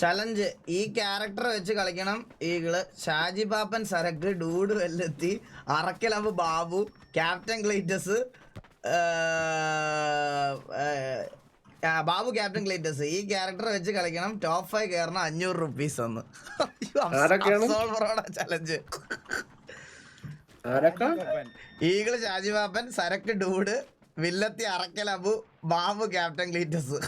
Challenge ഈ character വെച്ച് കളിക്കണം. ഈകൾ ഷാജി പാപ്പൻ സരക്ക് ഡൂഡ് വെല്ലെത്തി അറക്കലമ്പ് ബാബു ക്യാപ്റ്റൻ ക്ലീറ്റസ് ബാബു ക്യാപ്റ്റൻ ക്ലീറ്റസ് ഈ ക്യാരക്ടർ വെച്ച് കളിക്കണം. ടോപ്പ് ഫൈവ് കയറണം അഞ്ഞൂറ് റുപ്പീസ് ഒന്ന്? Challenge eagle eagle Shaji Pappan സരക്ക് dude വില്ലത്തി അറക്കലബു ബാബു ക്യാപ്റ്റൻ ക്ലീറ്റസ്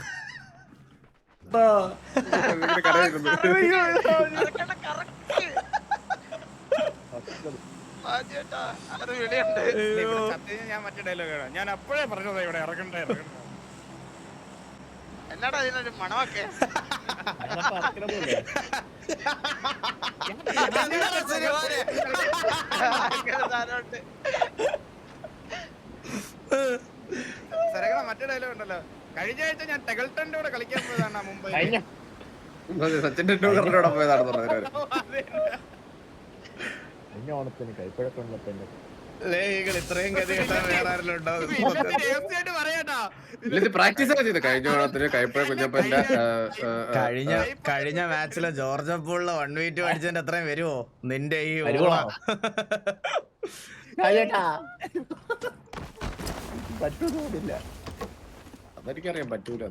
സത്യം ഞാൻ മറ്റേ ഡയലോഗ് ഞാൻ അപ്പോഴേ പറഞ്ഞതാ ഇവിടെ ഇറങ്ങണ്ടേ ഇറങ്ങണ്ടേ. എന്നാടാ അതിനൊരു മണമൊക്കെ? മറ്റേ ഡയലോഗ് ഉണ്ടല്ലോ. കഴിഞ്ഞ ആഴ്ച ഞാൻ ടെഗൾട്ടന്റെ കൂടെ കളിക്കാൻ പോയതാണ് മുംബൈ സച്ചിൻ ടെണ്ടുൽക്കറിന്റെ കൂടെ പോയതാണ് പറഞ്ഞവര് കഴിഞ്ഞ ഓണത്തിന് ഈകൾ ഇത്രയും പ്രാക്ടീസ് ചെയ്ത്. കഴിഞ്ഞ ഓണത്തിന് കൈപ്പഴ കുഞ്ഞപ്പന്റെ കഴിഞ്ഞ കഴിഞ്ഞ മാച്ചിലെ ജോർജ് അപ്പുള്ള വൺ വീറ്റ് അടിച്ചതിന്റെ അത്രയും വരുമോ നിന്റെ ഈ. പറ്റൂന്നില്ല അതെനിക്കറിയാൻ പറ്റൂല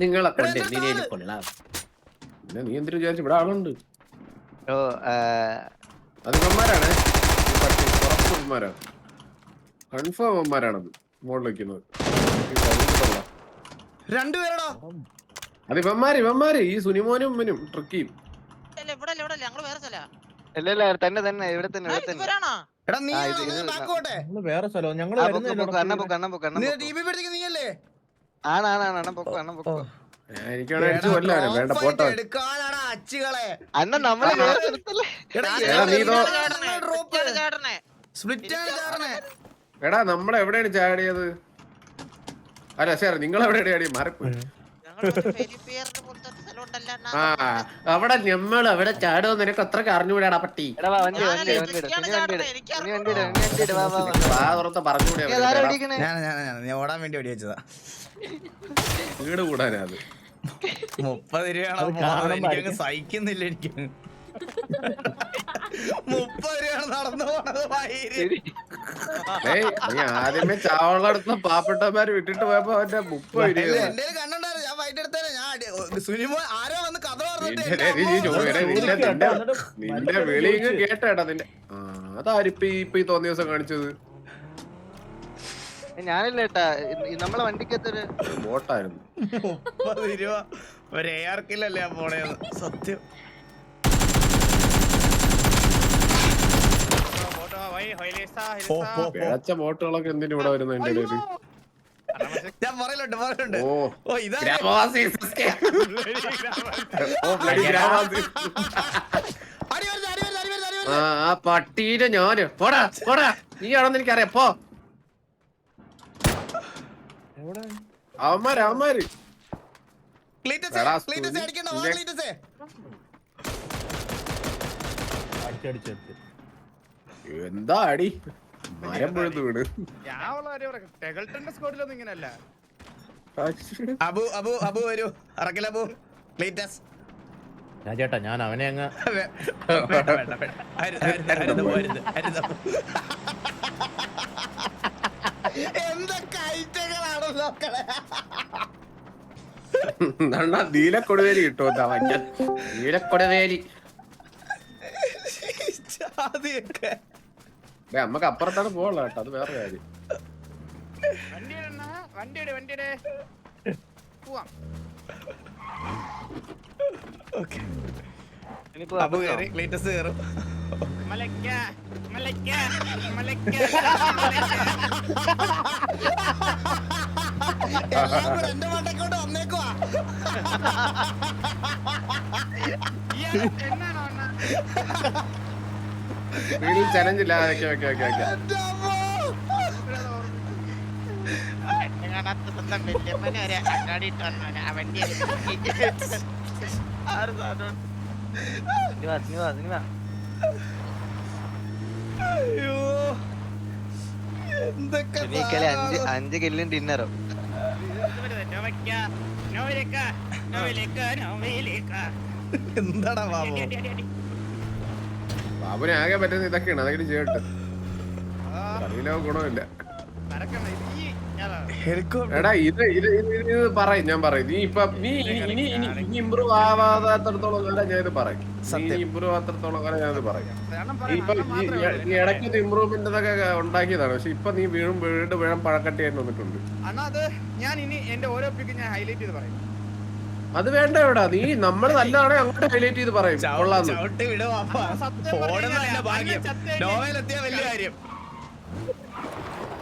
നിങ്ങളെ കൊണ്ട് എന്തിനേലും? കൊള്ളാം പിന്നെ നീ എന്തിനു വിചാരിച്ചു ഇവിടെ ആളുണ്ട്? അത് ഇവന്മാരാണ്. ഇവന്മാരാ കൺഫേം ഇവന്മാരാണത്. മുകളിൽ വെക്കുന്നത്. രണ്ടുപേരടോ അത് ഇവന്മാര് ഇവന്മാര്. ഈ സുനിമോനും ട്രിക്കിയും. തന്നെ തന്നെ ഇവിടെ തന്നെ എടാ നീ നമ്മൾ വേറെ സ്ഥലം ഞങ്ങൾ നീയല്ലേ നമ്മൾ എടാ, എടാ, നീ ഇതോ- ഇവിടെയാണ് ചാടണേ, ഡ്രോപ്പ്. ഇവിടെയാണ് ചാടണേ. സ്പ്ലിറ്റ് ചാടണേ. എടാ നമ്മൾ എവിടെയാണ് ചാടിയത്? അല്ല ശരി നിങ്ങൾ എവിടെയാണ് ചാടിയത്? മാറിപ്പോയി. ആ അവിടെ ഞമ്മൾ അവിടെ ചാടോ നിനക്ക് അത്രയ്ക്ക് അറിഞ്ഞുകൂടാടാ പട്ടി. എടാ വാ വണ്ടി വണ്ടി വണ്ടി ഇട് ഇതൊക്കെയാണ് വണ്ടി ഇട് നീ വണ്ടി ഇട് ഇനി വണ്ടി ഇട് വാ വാ വാ വാ തുറത്ത് പറഞ്ഞുകൂടെ നീ അതാരാ പിടിക്കണേ ഞാൻ ഞാൻ ഞാൻ ഞാൻ ഓടാൻ വേണ്ടി ഓടി വെച്ചതാ. വീട് കൂടാനാ അത്. മുപ്പത് രൂപയാണ്? കാണുമ്പോ എനിക്കങ്ങ്. സഹിക്കുന്നില്ല എനിക്ക്. മുപ്പത് രൂപയാണ് നടന്നു പോണത് വൈര്. ഏയ് നീ ആദ്യമേ ചാവളടുത്ത പാവപ്പെട്ടവന്മാര് വിട്ടിട്ട് പോയപ്പോ അവന്റെ മുപ്പത് എന്റെ രൂപ കണ്ണുണ്ടായിരുന്നു. ഞാൻ വൈകിട്ട് എടുത്തേനെ. ഞാൻ അടി- സുനിമോ ആരോ നിന്റെ വിളി ഇങ്ങ് നിന്റെ. ആ അതാരിപ്പ ഇപ്പൊ ഈ തോന്നിയ ദിവസം കാണിച്ചത്? ഞാനില്ല ഏട്ടാ. നമ്മളെ വണ്ടിക്കത്തൊരു ബോട്ടായിരുന്നു. ഒരു എ ആർ കില്ലല്ലേ ഞാൻ പോണേന്ന്. സത്യം. പിഴച്ച ബോട്ടുകളൊക്കെ എന്തിനു ഇവിടെ വരുന്നു എന്റെ ഞാൻ പറയലുണ്ട് പറയലുണ്ട്. ഓ ഓ ഇതാ ഗ്രാമവാസി ഓ bloody ഗ്രാമവാസി. അടി വരുന്നു അടി വരുന്നു അടി വരുന്നു അടി ആ വരുന്നു. ആ പട്ടീനെ ഞാൻ. പോടാ പോടാ. നീ ആണെന്ന് എനിക്കറിയാം. പോ. എവിടെ? അവന്മാര് അവന്മാര്. ക്ലീറ്റസേ എടാ, ക്ലീറ്റസേ അടിക്കണ്ട വാ ക്ലീറ്റസേ. എന്താ അടി? മരം പൊഴുത്ത് വീട് ഞാൻ ഉള്ള കാര്യം പറയാം. ടെഗൾട്ടന്റെ സ്കോഡിലൊന്നും ഇങ്ങനല്ല അബു അബു അബു വരൂ. അറക്കിൽ അബു. ഞാൻ ചേട്ടാ ഞാൻ അവനെ അങ്ങ് എന്തൊക്കെ ഐറ്റങ്ങളാണല്ലോ നീലക്കൊടുവേലി കിട്ടുമോ നീലക്കൊടുവേലി. ജാതിയൊക്കെ നമ്മക്ക് അപ്പുറത്താണ് പോകാനുള്ള കേട്ടോ അത് വേറെ കാര്യം. വണ്ടിയുടെ വണ്ടിയുടെ. പോവാം. ഓക്കെ. കയറി കയറും മലക്ക മലക്ക മലക്ക എന്റെ മണ്ടക്കോട്ട് വന്നേക്കുവാ. എന്നാണോ വീട്ടിൽ ചലഞ്ച് ഇല്ല. ഓക്കെ ഓക്കെ ഓക്കെ ഓക്കെ അങ്ങാടി അയ്യോ. അഞ്ച് അഞ്ച് കില്ലും ഡിന്നറും എന്താടാ ബാബു? അവനാകെ പറ്റുന്ന ഇതൊക്കെയാണ്. അതൊക്കെ ചെയ്യട്ടെ. ഗുണമില്ല എടാ ഇത് ഇത് ഇത് ഞാൻ നീ നീ ഇനി നീ ഇടയ്ക്ക് ഉണ്ടാക്കിയതാണ്. പക്ഷെ ഇപ്പൊ നീ വീഴും വീണ്ടും വീഴാൻ പഴക്കട്ടിയായിട്ട് വന്നിട്ടുണ്ട്. അണ്ണാ അത് ഞാൻ ഇനി എന്റെ ഓരോ പിക്ക് ഞാൻ ഹൈലൈറ്റ് ചെയ്ത് പറയും. അത് വേണ്ട എവിടാ? നീ നമ്മൾ നല്ലതാണെ അങ്ങോട്ട് ഹൈലൈറ്റ് ചെയ്ത് പറയും.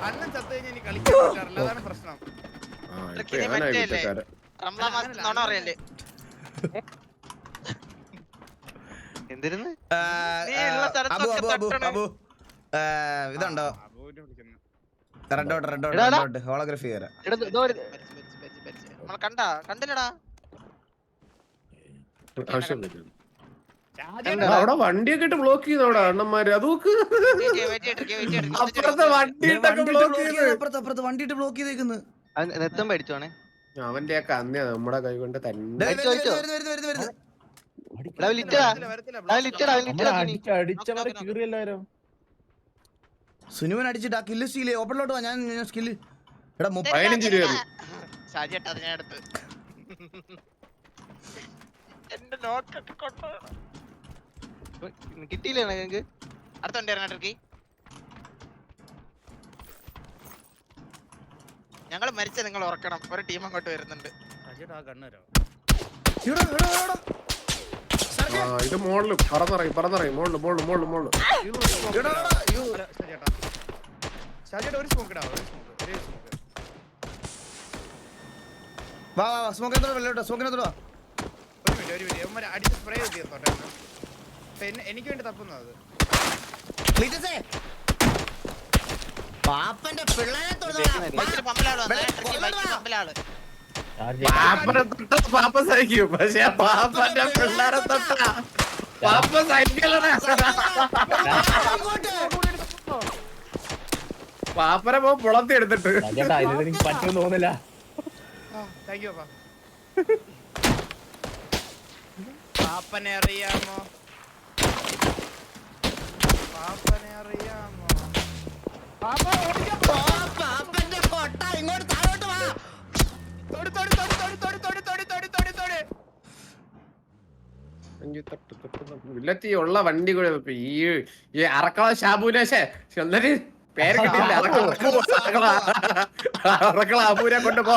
അണ്ണൻ ചത്തു കഴിഞ്ഞാൽ ഇതുണ്ടോ? Red dot red dot holography തരാം. കണ്ടാ? കണ്ടില്ലടാ. അവിടെ വണ്ടിയൊക്കെ ഇട്ട് ബ്ലോക്ക് ചെയ്യുന്ന അവിടെ അണ്ണന്മാര് അതൊക്കെ അപ്പുറത്തെ വണ്ടി അപ്പുറത്ത് അപ്പുറത്ത് വണ്ടി ഇട്ട് ബ്ലോക്ക് ചെയ്തേക്കുന്നു. അവന്റെ ഒക്കെ അന്നേ നമ്മുടെ കൈ കൊണ്ട് തന്നെ. സുനുവൻ അടിച്ചിട്ട് ആ കില്ല് സ്റ്റീൽ ഓപ്പണിലോട്ട് വാ ഞാൻ സ്കില്ല് എടാ പതിനഞ്ച് രൂപ എന്റെ ലോക്കറ്റ് കൊണ്ടാണ് കിട്ടിയില്ലേ ഞങ്ങൾക്ക് അടുത്തുണ്ടായിരുന്നു ടർക്കി ഞങ്ങൾ മരിച്ച നിങ്ങൾ ഉറക്കണം. ഒരു ടീം അങ്ങോട്ട് വരുന്നുണ്ട്. ഇത് മോളിൽ പറന്നറിയും പറന്നറിയും. മോളിൽ മോളിൽ മോളിൽ മോളിൽ. ഒരു സ്മോക്ക് ഒരു സ്മോക്ക് ഒരു സ്മോക്ക് വാ വാ സ്മോക്ക് എന്തോ വെള്ളം സ്മോക്കിനെന്തോ എനിക്ക് വേണ്ടി പാപ്പന്റെ പിള്ളേരെ പാപ്പനെ തൊട്ട പാപ്പ സഹിക്കും. പാപ്പന്റെ പാപ്പനെ പോ എടുത്തിട്ട് പറ്റുമെന്ന് തോന്നില്ല താങ്ക് യു പാപ്പനെ അറിയാമോ? പാപ്പനെ അറിയാമോ? പാപ്പന്റെ കൊട്ട ഇങ്ങോട്ട് താഴോട്ട് വാ. തൊടി, തൊടി, തൊടി, തൊടി, തൊടി, തൊടി, തൊടി, തൊടി, തൊടി, തൊടി. വില്ലത്തി ഉള്ള വണ്ടി കൂടെ ഈ ഈ അറക്കള ഷാബുനേശേ എന്നിട്ട് പേര് കിട്ടില്ല അറക്കള അറക്കള അബൂനെ കൊണ്ടുപോ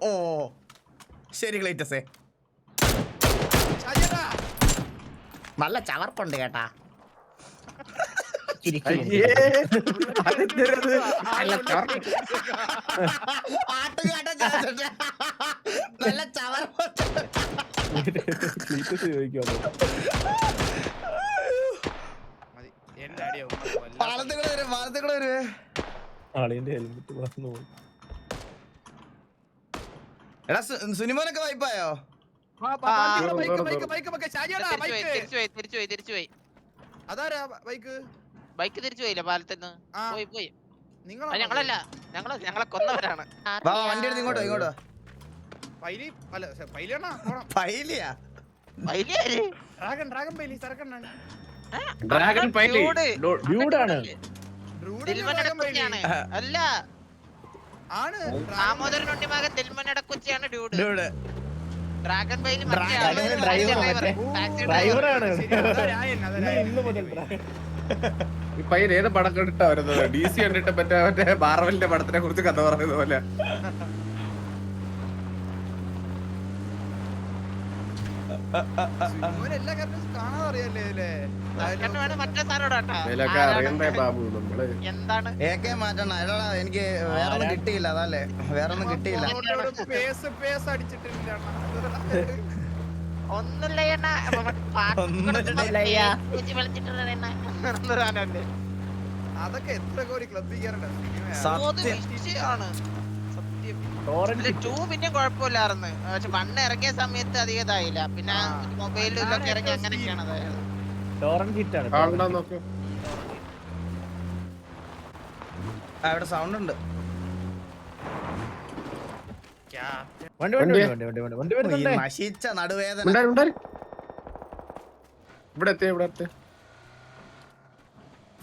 ഓ ശരി ക്ലേറ്റസേ നല്ല ചവർപ്പുണ്ട് കേട്ടാ. നല്ല വരും പാലത്തുകൂടെ വരും. ആളിന്റെ ഹെൽമെറ്റ് മറന്നു പോയി. എടാ സുനിമോനൊക്കെ വൈപ്പായോ? അതാരാ ബൈക്ക്? ബൈക്ക് തിരിച്ചു പോയില്ല പാലത്തിന്ന്? പോയി പോയി. ഞങ്ങളല്ല ഞങ്ങൾ ഞങ്ങളെ കൊന്നവരാണ്. വണ്ടി എടുത്ത് ഇങ്ങോട്ടോ ഇങ്ങോട്ടോ. പൈലി അല്ല പൈലിയാണോ? പൈലിയാ? പൈലിയാ ഡ്രാഗൺ ഡ്രാഗൺ പൈലി സരക്കണ്ണാണ് ഡ്രാഗൺ പൈലി. ഡ്യൂഡാണ് അല്ല. ആണ് ദാമോദരൻ ഉണ്ണിമകൻ ഡ്യൂഡ്. ഡൂഡ് ഡ്രാഗൺ ഡ്രൈവറാണ് ഈ പയ്യൻ ഏത് പടം കണ്ടിട്ടാ വരുന്നത് ഡി സി കണ്ടിട്ട് മറ്റേ മറ്റേ മാർവലിന്റെ പടത്തിനെ കുറിച്ച് കഥ പറയുന്നത് അറിയണ്ടേ ബാബു നമ്മൾ? ഏക്കെ മാറ്റണം. അല്ലടാ എനിക്ക് വേറെ ഒന്നും കിട്ടിയില്ല അതല്ലേ? വേറെ ഒന്നും കിട്ടിയില്ല. ഒന്നുമില്ല എണ്ണ അതൊക്കെ എത്ര കോടി ക്ലബ് ചെയ്യാറുണ്ട്? സത്യം. ടൂ പിന്നെ കുഴപ്പമില്ലായിരുന്നു. പക്ഷെ വണ്ണ് ഇറങ്ങിയ സമയത്ത് അധികം ഇതായില്ല. പിന്നെ മൊബൈലിലൊക്കെ ഇറങ്ങി അങ്ങനെയൊക്കെയാണ് അതായത് അവിടെ സൗണ്ട് ഉണ്ട്. നടുവേദന. ഇവിടെ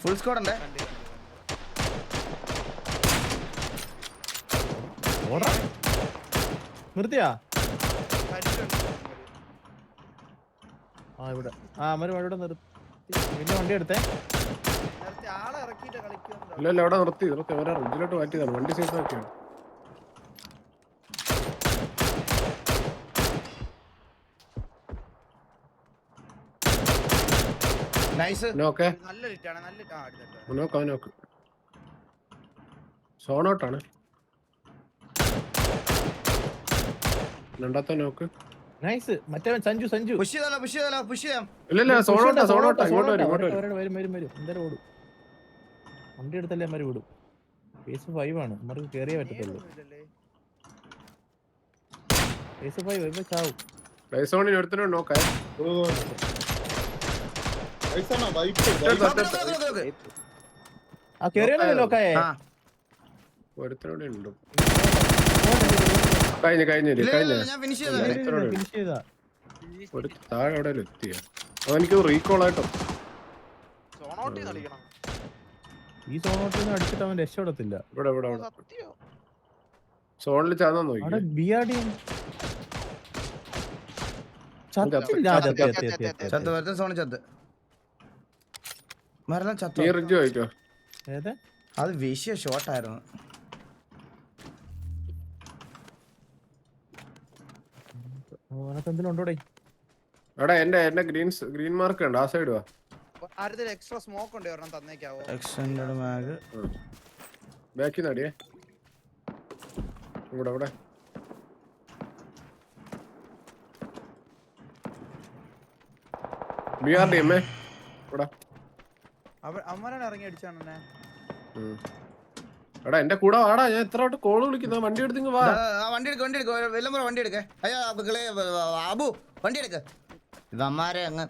ഫുൾ സ്കോഡ് ഉണ്ട്? നിർത്തിയാ? ആ ഇവിടെ. ആ അമര് ഇവിടെ നിർത്തി. പിന്നെ വണ്ടി എടുത്തേ? നേരത്തെ ആളെ ഇറക്കിയിട്ട് കളിക്കുന്നുണ്ടോ ഇല്ല ഇല്ല ഇവിടെ നിർത്തി. നിർത്തി അവരെ റെഡിലോട്ട് മാറ്റിയതാണ്. വണ്ടി സേഫ് ആക്കിയാണ്. നൈസ് നോക്കെ നല്ല ലിറ്റാണ് നല്ല ലിറ്റ്. ആ അടുത്തിട്ട് നോക്ക് അവൻ നോക്ക് സോണോട്ടാണ് രണ്ടാമത്തെ നോക്ക് നൈസ് മറ്റേ സഞ്ജു സഞ്ജു. പുഷ് ചെയ്താലോ പുഷ് ചെയ്താലോ പുഷ് ചെയ്യാം. ഇല്ല ഇല്ല സോണോട്ടാ സോണോട്ടാ ഇങ്ങോട്ട് വരും ഇങ്ങോട്ട് വരും. വരും വരും വരും. എന്തായാലും ഓടും. വണ്ടി എടുത്തല്ലേ അമ്മര് വിടും. പേസ് ഫൈവ് ആണ്. നമുക്ക് കേറിയേ പറ്റത്തുള്ളൂ? കേസ് ഫൈവ് വരുമ്പോ ചാവും. സോണിന് ഒരുത്തനും നോക്കേ. ആ കേറിയാലോ നോക്കായേ? ആ. ഒരുത്തനോടെ ഉണ്ട്. കഴിഞ്ഞു കഴിഞ്ഞു കഴിഞ്ഞു താഴെ എവിടെ എത്തിയോ. എനിക്ക് റീകോൾ ആയിട്ടോ. ഈ സോണോട്ടിൽ അടിച്ചിട്ട് അവൻ രക്ഷപ്പെടത്തില്ല. ഇവിടെ ഇവിടെ സോണിൽ ചാന്നാ നോക്കി അത് വിഷയ ഷോട്ടായിരുന്നു എടാ എന്റെ എന്റെ ഗ്രീൻ ഗ്രീൻ മാർക്ക് ഉണ്ട് ആ സൈഡ് വാ. ആരുടെ എക്സ്ട്രാ സ്മോക്ക് ഉണ്ട് ഒരെണ്ണം തന്നേക്കാവോ? എക്സ്റ്റൻഡഡ് മാഗ് ബാക്കിൽ നടിയേ ഇവിടെ ഇവിടെ. ബിആർ ഡി എമ്മേ ഇവിടെ. അവ അവന്മാരാണ് ഇറങ്ങി അടിച്ചാണ് എന്നെ ഉം. എടാ എന്റെ കൂടെ വാടാ. ഞാൻ എത്ര വട്ടം കോൾ വിളിക്കുന്നു. വണ്ടി എടുത്തിങ്ങ് വാ. ആ വണ്ടി എടുക്ക വണ്ടി എടുക്ക. വെല്ലമ്പുറ വണ്ടി എടുക്ക. അയ്യോ മക്കളെ ആബു വണ്ടി എടുക്ക. ഇവന്മാരെ അങ്ങ്.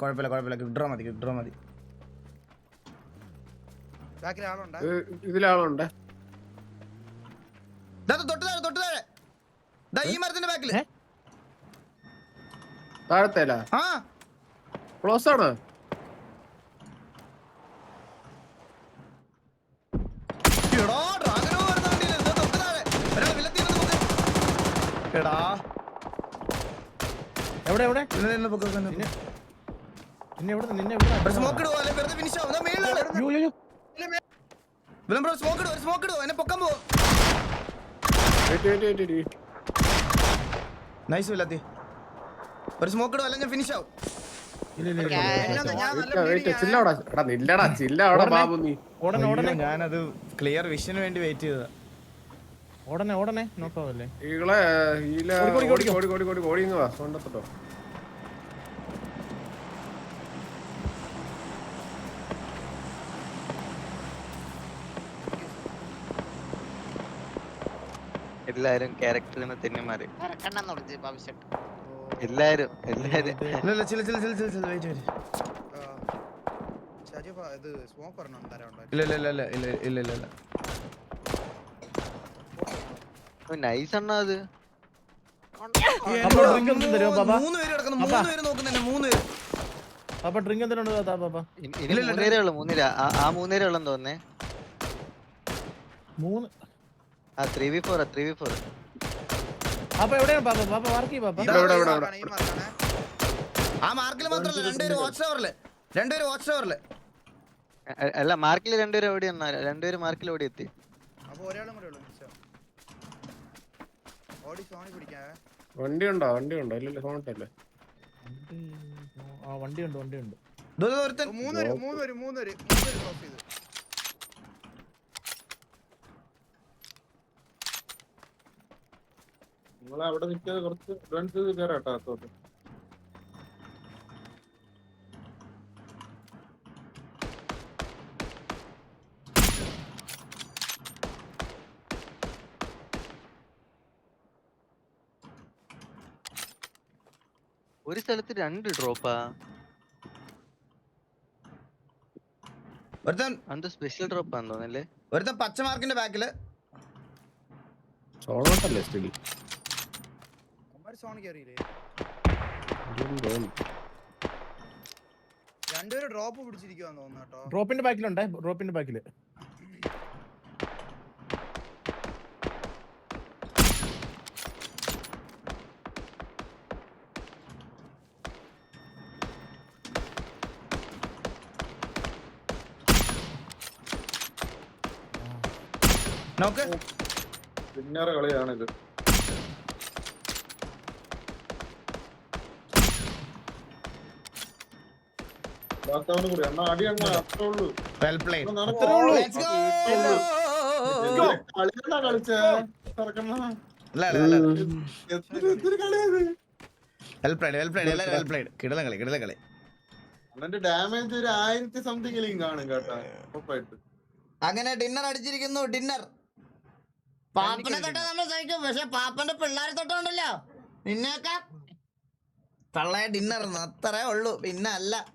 കോഴപ്പല കുഴപ്പമില്ല കുഴപ്പമില്ല. കിഡ്രോ മതി കിഡ്രോ മതി. ബാക്കിൽ ആളുണ്ട്? ഇത് ഇതിലാളുണ്ട് ദാ തൊട്ട് താഴെ തൊട്ട് താഴെ. ദാ ഈ മരത്തിന്റെ ബാക്കിൽ? താഴത്തേല? ആ. ക്ലോസ് ആണ്. എവിടെ എവിടെ? നിന്നെ എവിടെ നിന്നെ സ്മോക്ക് സ്മോക്ക് നൈസ് ഒരു സ്മോക്ക് ഇടുവോ? അല്ലെങ്കിൽ ഫിനിഷ് ആവും. ഞാനത് ക്ലിയർ വിഷന് വേണ്ടി വെയിറ്റ് ചെയ്തതാ. ഉടനെ ഉടനെ നോക്കാവല്ലേ എല്ലാരും ക്യാരക്ടറിനെ തന്നെ മാറി കണ്ണെന്നുള്ളത് അഭിഷേക് എല്ലാരും എല്ലാരും. ചില ചില ചില ചില ചില വെയിറ്റ് വെയിറ്റ് ഇത് സ്മോക്ക് ഒരെണ്ണം തരാനുണ്ടോ ഇല്ല ഇല്ല ഇല്ല ഇല്ല ഇല്ല ഇല്ല ഇല്ല നൈസ് അണ്ണാ അത്. മൂന്നേരുള്ളൂ തോന്നേ three V four three V four പാപ്പ എവിടെയാണ് പാപ്പ? പാപ്പ മാർക്ക് പാപ്പ. ഇവിടെ ഇവിടെ ആ മാർക്കിൽ മാത്രല്ല രണ്ടുപേരും വാച്ച് ടവറിൽ രണ്ടുപേരും വാച്ച് ടവറിൽ അല്ല മാർക്കിൽ രണ്ടുപേരും ഓടി രണ്ടുപേരും മാർക്കിൽ ഓടി എത്തി? വണ്ടി ഉണ്ടോ വണ്ടി ഉണ്ടോ ഇല്ല ഇല്ലല്ലോ സോണിട്ടല്ലേ വണ്ടി ഉണ്ട്? വണ്ടി ഉണ്ട് മൂന്നൊരു മൂന്നൊരു മൂന്നൊരു മൂന്നൊരു ക്രോസ് ചെയ്തു നിങ്ങൾ അവിടെ നിൽക്കാതെ കുറച്ച് അഡ്വാൻസ് ചെയ്ത് കയറാട്ടോ ഒരു സ്ഥലത്ത് രണ്ട് ഡ്രോപ്പാ? ഒരുത്തൻ അത് സ്പെഷ്യൽ ഡ്രോപ്പാന്ന് തോന്നല്ലേ ഒരുത്തൻ പച്ച മാർക്കിന്റെ ബാക്കിൽ സോളോട്ടല്ലേ സ്റ്റിൽ സോണി കയറിയില്ലേ രണ്ടുപേരും ഡ്രോപ്പ് പിടിച്ചിരിക്കുവാന്ന് തോന്നുന്നു കേട്ടോ. ഡ്രോപ്പിന്റെ ബാക്കിലുണ്ടേ ഡ്രോപ്പിന്റെ ബാക്കിൽ. നോക്ക്. പിന്നേറെ കളിയാണിത്. കിടലം കളി കിടലം കളി. ഡാമേജ് ഒരു ആയിരത്തി സംതിങ് കാണും കേട്ടോ. ഉറപ്പായിട്ട്. അങ്ങനെ ഡിന്നർ അടിച്ചിരിക്കുന്നു ഡിന്നർ പാപ്പനെ തൊട്ടാ നമ്മൾ സഹിക്കും. പക്ഷെ പാപ്പന്റെ പിള്ളേരെ തൊട്ടുണ്ടല്ലോ. നിന്നേക്കാ തള്ളയ ഡിന്നർ അത്രേ ഉള്ളൂ. പിന്നെ അല്ല.